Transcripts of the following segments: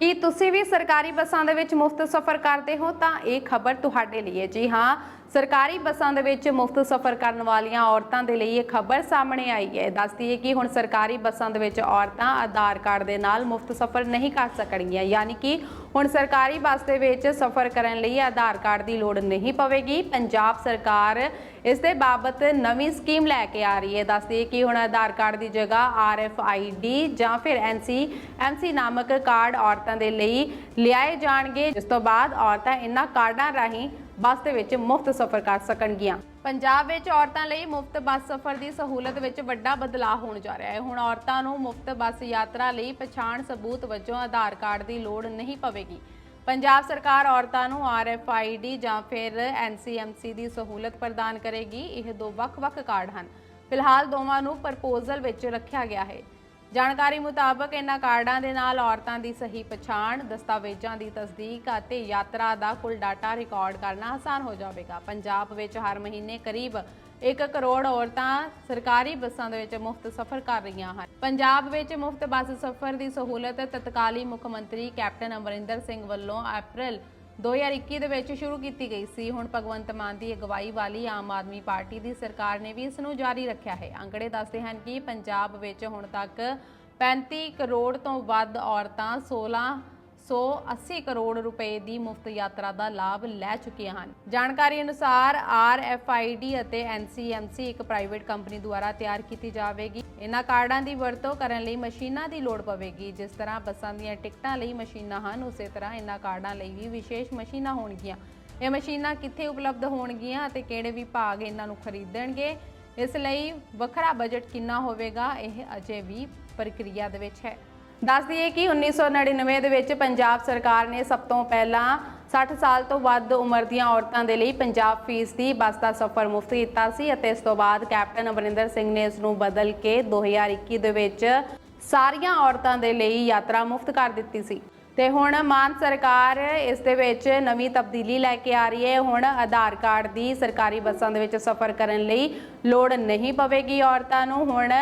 ਕੀ ਤੁਸੀਂ ਵੀ ਸਰਕਾਰੀ ਬੱਸਾਂ ਦੇ ਵਿੱਚ ਮੁਫਤ ਸਫ਼ਰ ਕਰਦੇ ਹੋ? ਤਾਂ ਇਹ ਖਬਰ ਤੁਹਾਡੇ ਲਈ ਹੈ। ਜੀ ਹਾਂ ਸਰਕਾਰੀ ਬੱਸਾਂ ਦੇ ਵਿੱਚ ਮੁਫਤ ਸਫ਼ਰ ਕਰਨ ਵਾਲੀਆਂ ਔਰਤਾਂ ਦੇ ਲਈ ਇਹ ਖਬਰ ਸਾਹਮਣੇ ਆਈ ਹੈ। ਦੱਸਦੀ ਹੈ ਕਿ ਹੁਣ ਸਰਕਾਰੀ ਬੱਸਾਂ ਦੇ ਵਿੱਚ ਔਰਤਾਂ ਆਧਾਰ ਕਾਰਡ ਦੇ ਨਾਲ ਮੁਫਤ ਸਫ਼ਰ ਨਹੀਂ ਕਰ ਸਕਣਗੀਆਂ। ਯਾਨੀ ਕਿ ਹੁਣ ਸਰਕਾਰੀ ਬੱਸ ਦੇ ਵਿੱਚ ਸਫ਼ਰ ਕਰਨ ਲਈ ਆਧਾਰ ਕਾਰਡ ਦੀ ਲੋੜ ਨਹੀਂ ਪਵੇਗੀ। ਪੰਜਾਬ ਸਰਕਾਰ ਇਸ ਦੇ ਬਾਬਤ ਨਵੀਂ ਸਕੀਮ ਲੈ ਕੇ ਆ ਰਹੀ ਹੈ। ਦੱਸਦੀ ਹੈ ਕਿ ਹੁਣ ਆਧਾਰ ਕਾਰਡ ਦੀ ਜਗ੍ਹਾ ਆਰਐਫਆਈਡੀ ਜਾਂ ਫਿਰ ਐਨਸੀ ਐਮਸੀ ਨਾਮਕ ਕਾਰਡ ਔਰਤਾਂ ਦੇ ਲਈ ਲਿਆਏ ਜਾਣਗੇ। ਜਿਸ ਤੋਂ ਬਾਅਦ ਔਰਤਾਂ ਇਹਨਾਂ ਕਾਰਡਾਂ ਰਾਹੀਂ ਬੱਸ ਦੇ ਵਿੱਚ ਮੁਫਤ ਸਫ਼ਰ ਕਰ ਸਕਣਗੀਆਂ। ਪੰਜਾਬ ਵਿੱਚ ਔਰਤਾਂ ਲਈ ਮੁਫਤ ਬੱਸ ਸਫ਼ਰ ਦੀ ਸਹੂਲਤ ਵਿੱਚ ਵੱਡਾ ਬਦਲਾਅ ਹੋਣ ਜਾ ਰਿਹਾ ਹੈ। ਹੁਣ ਔਰਤਾਂ ਨੂੰ ਮੁਫਤ ਬੱਸ ਯਾਤਰਾ ਲਈ ਪਛਾਣ ਸਬੂਤ ਵਜੋਂ ਆਧਾਰ ਕਾਰਡ ਦੀ ਲੋੜ ਨਹੀਂ ਪਵੇਗੀ। ਪੰਜਾਬ ਸਰਕਾਰ ਔਰਤਾਂ ਨੂੰ ਆਰਐਫਆਈਡੀ ਜਾਂ ਫਿਰ ਐਨਸੀਐਮਸੀ ਦੀ ਸਹੂਲਤ ਪ੍ਰਦਾਨ ਕਰੇਗੀ। ਇਹ ਦੋ ਵੱਖ-ਵੱਖ ਕਾਰਡ ਹਨ। ਫਿਲਹਾਲ ਦੋਵਾਂ ਨੂੰ ਪ੍ਰਪੋਜ਼ਲ ਵਿੱਚ ਰੱਖਿਆ ਗਿਆ ਹੈ। ਜਾਣਕਾਰੀ ਮੁਤਾਬਕ ਇਹਨਾਂ ਕਾਰਡਾਂ ਦੇ ਨਾਲ ਔਰਤਾਂ ਦੀ ਸਹੀ ਪਛਾਣ, ਦਸਤਾਵੇਜ਼ਾਂ ਦੀ ਤਸਦੀਕ ਅਤੇ ਯਾਤਰਾ ਦਾ ਕੁੱਲ ਡਾਟਾ ਰਿਕਾਰਡ ਕਰਨਾ ਆਸਾਨ ਹੋ ਜਾਵੇਗਾ। ਪੰਜਾਬ ਵਿੱਚ ਹਰ ਮਹੀਨੇ ਕਰੀਬ 1 ਕਰੋੜ ਔਰਤਾਂ ਸਰਕਾਰੀ ਬੱਸਾਂ ਦੇ ਵਿੱਚ ਮੁਫਤ ਸਫ਼ਰ ਕਰ ਰਹੀਆਂ ਹਨ। ਪੰਜਾਬ ਵਿੱਚ ਮੁਫਤ ਬੱਸ ਸਫ਼ਰ ਦੀ ਸਹੂਲਤ ਤਤਕਾਲੀ ਮੁੱਖ ਮੰਤਰੀ ਕੈਪਟਨ ਅਮਰਿੰਦਰ ਸਿੰਘ ਵੱਲੋਂ ਅਪ੍ਰੈਲ 2021 ਦੇ ਵਿੱਚ ਸ਼ੁਰੂ ਕੀਤੀ ਗਈ ਸੀ। ਹੁਣ ਭਗਵੰਤ ਮਾਨ ਦੀ ਅਗਵਾਈ ਵਾਲੀ ਆਮ ਆਦਮੀ ਪਾਰਟੀ ਦੀ ਸਰਕਾਰ ਨੇ ਵੀ ਇਸ ਨੂੰ ਜਾਰੀ ਰੱਖਿਆ ਹੈ। ਅੰਕੜੇ ਦੱਸਦੇ ਹਨ ਕਿ ਪੰਜਾਬ ਵਿੱਚ ਹੁਣ ਤੱਕ 35 ਕਰੋੜ ਤੋਂ ਵੱਧ ਔਰਤਾਂ 1680 ਕਰੋੜ ਰੁਪਏ ਦੀ ਮੁਫਤ ਯਾਤਰਾ ਦਾ ਲਾਭ ਲੈ ਚੁੱਕੀਆਂ ਹਨ। ਜਾਣਕਾਰੀ ਅਨੁਸਾਰ ਆਰਐਫਆਈਡੀ ਅਤੇ ਐਨਸੀਐਮਸੀ ਇੱਕ ਪ੍ਰਾਈਵੇਟ ਕੰਪਨੀ ਦੁਆਰਾ ਤਿਆਰ ਕੀਤੀ ਜਾਵੇਗੀ। ਇਹਨਾਂ ਕਾਰਡਾਂ ਦੀ ਵਰਤੋਂ ਕਰਨ ਲਈ ਮਸ਼ੀਨਾਂ ਦੀ ਲੋੜ ਪਵੇਗੀ। ਜਿਸ ਤਰ੍ਹਾਂ ਬੱਸਾਂ ਦੀਆਂ ਟਿਕਟਾਂ ਲਈ ਮਸ਼ੀਨਾਂ ਹਨ, ਉਸੇ ਤਰ੍ਹਾਂ ਇਹਨਾਂ ਕਾਰਡਾਂ ਲਈ ਵੀ ਵਿਸ਼ੇਸ਼ ਮਸ਼ੀਨਾਂ ਹੋਣਗੀਆਂ। ਇਹ ਮਸ਼ੀਨਾਂ ਕਿੱਥੇ ਉਪਲਬਧ ਹੋਣਗੀਆਂ ਅਤੇ ਕਿਹੜੇ ਵਿਭਾਗ ਇਹਨਾਂ ਨੂੰ ਖਰੀਦਣਗੇ, ਇਸ ਲਈ ਵੱਖਰਾ ਬਜਟ ਕਿੰਨਾ ਹੋਵੇਗਾ, ਇਹ ਅਜੇ ਵੀ ਪ੍ਰਕਿਰਿਆ ਦੇ ਵਿੱਚ ਹੈ। ਦੱਸ ਦਈਏ ਕਿ 1999 ਦੇ ਵਿੱਚ ਪੰਜਾਬ ਸਰਕਾਰ ਨੇ ਸਭ ਤੋਂ ਪਹਿਲਾਂ 60 ਸਾਲ ਤੋਂ ਵੱਧ ਉਮਰ ਦੀਆਂ ਔਰਤਾਂ ਦੇ ਲਈ ਪੰਜਾਬ ਫੀਸ ਦੀ ਬੱਸ ਦਾ ਸਫ਼ਰ ਮੁਫਤ ਕੀਤਾ ਸੀ ਅਤੇ ਇਸ ਤੋਂ ਬਾਅਦ ਕੈਪਟਨ ਅਮਰਿੰਦਰ ਸਿੰਘ ਨੇ ਇਸ ਨੂੰ ਬਦਲ ਕੇ 2021 ਦੇ ਵਿੱਚ ਸਾਰੀਆਂ ਔਰਤਾਂ ਦੇ ਲਈ ਯਾਤਰਾ ਮੁਫਤ ਕਰ ਦਿੱਤੀ ਸੀ। ਤੇ ਹੁਣ ਮਾਨ ਸਰਕਾਰ ਇਸ ਦੇ ਵਿੱਚ ਨਵੀਂ ਤਬਦੀਲੀ ਲੈ ਕੇ ਆ ਰਹੀ ਹੈ। ਹੁਣ ਆਧਾਰ ਕਾਰਡ ਦੀ ਸਰਕਾਰੀ ਬੱਸਾਂ ਦੇ ਵਿੱਚ ਸਫ਼ਰ ਕਰਨ ਲਈ ਲੋੜ ਨਹੀਂ ਪਵੇਗੀ ਔਰਤਾਂ ਨੂੰ। ਹੁਣ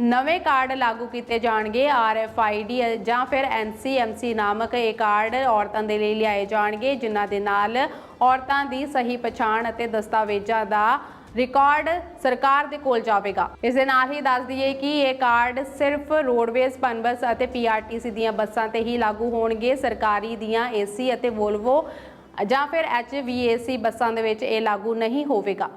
ਨਵੇਂ ਕਾਰਡ ਲਾਗੂ ਕੀਤੇ ਜਾਣਗੇ ਆਰਐਫਆਈਡੀ ਜਾਂ ਫਿਰ ਐਨਸੀਐਮਸੀ ਨਾਮਕ ਇਹ ਕਾਰਡ ਔਰਤਾਂ ਦੇ ਲਈ ਲਿਆਏ ਜਾਣਗੇ, ਜਿਨ੍ਹਾਂ ਦੇ ਨਾਲ ਔਰਤਾਂ ਦੀ ਸਹੀ ਪਛਾਣ ਅਤੇ ਦਸਤਾਵੇਜ਼ਾਂ ਦਾ ਰਿਕਾਰਡ ਸਰਕਾਰ ਦੇ ਕੋਲ ਜਾਵੇਗਾ। ਇਸ ਦੇ ਨਾਲ ਹੀ ਦੱਸ ਦਈਏ ਕਿ ਇਹ ਕਾਰਡ ਸਿਰਫ ਰੋਡਵੇਜ਼, ਪਨਬਸ ਅਤੇ ਪੀਆਰਟੀਸੀ ਦੀਆਂ ਬੱਸਾਂ ਤੇ ਹੀ ਲਾਗੂ ਹੋਣਗੇ। ਸਰਕਾਰੀ ਦੀਆਂ ਏਸੀ ਅਤੇ ਵੋਲਵੋ ਜਾਂ ਫਿਰ ਐਚਵੀਏਸੀ ਬੱਸਾਂ ਦੇ ਵਿੱਚ ਇਹ ਲਾਗੂ ਨਹੀਂ ਹੋਵੇਗਾ।